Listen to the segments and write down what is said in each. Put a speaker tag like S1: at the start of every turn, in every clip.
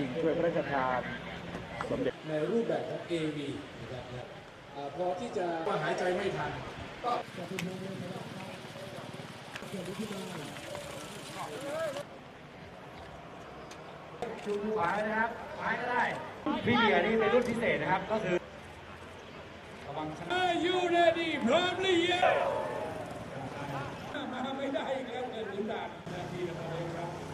S1: ชิงถ้วยพระรา
S2: ชทาน
S1: สมเด็จในรูปแบบของ AV นะครับนะอ่าพอที่จะว่าหายใจไม่ทันก็จะเป็นเรื่องนะครับเกิดขึ้นได้
S2: ชูขวานะครับซ้ายก็ได้ พี่เดียนี่เป็นรุ่นพิเศษนะครับ ก็คือระวัง
S1: ชนะ Are you ready พร้อมหรือยังมาไม่ได้อีกแล้วเกิดหนุนด่านนาทีละเท่าไหร่ครับ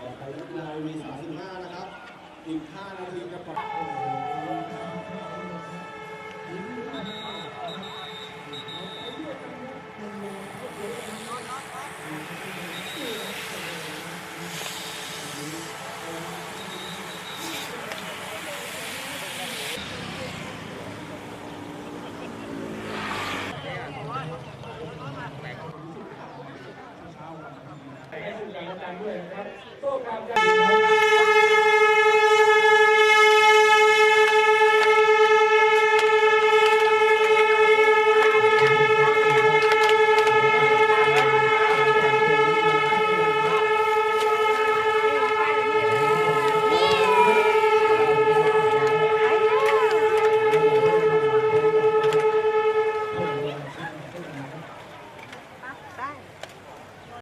S1: ต่อไปนักกีฬาวี35 นะครับ อีก 5 นาทีจะปรับ กันด้วยนะครับโต้ความกัน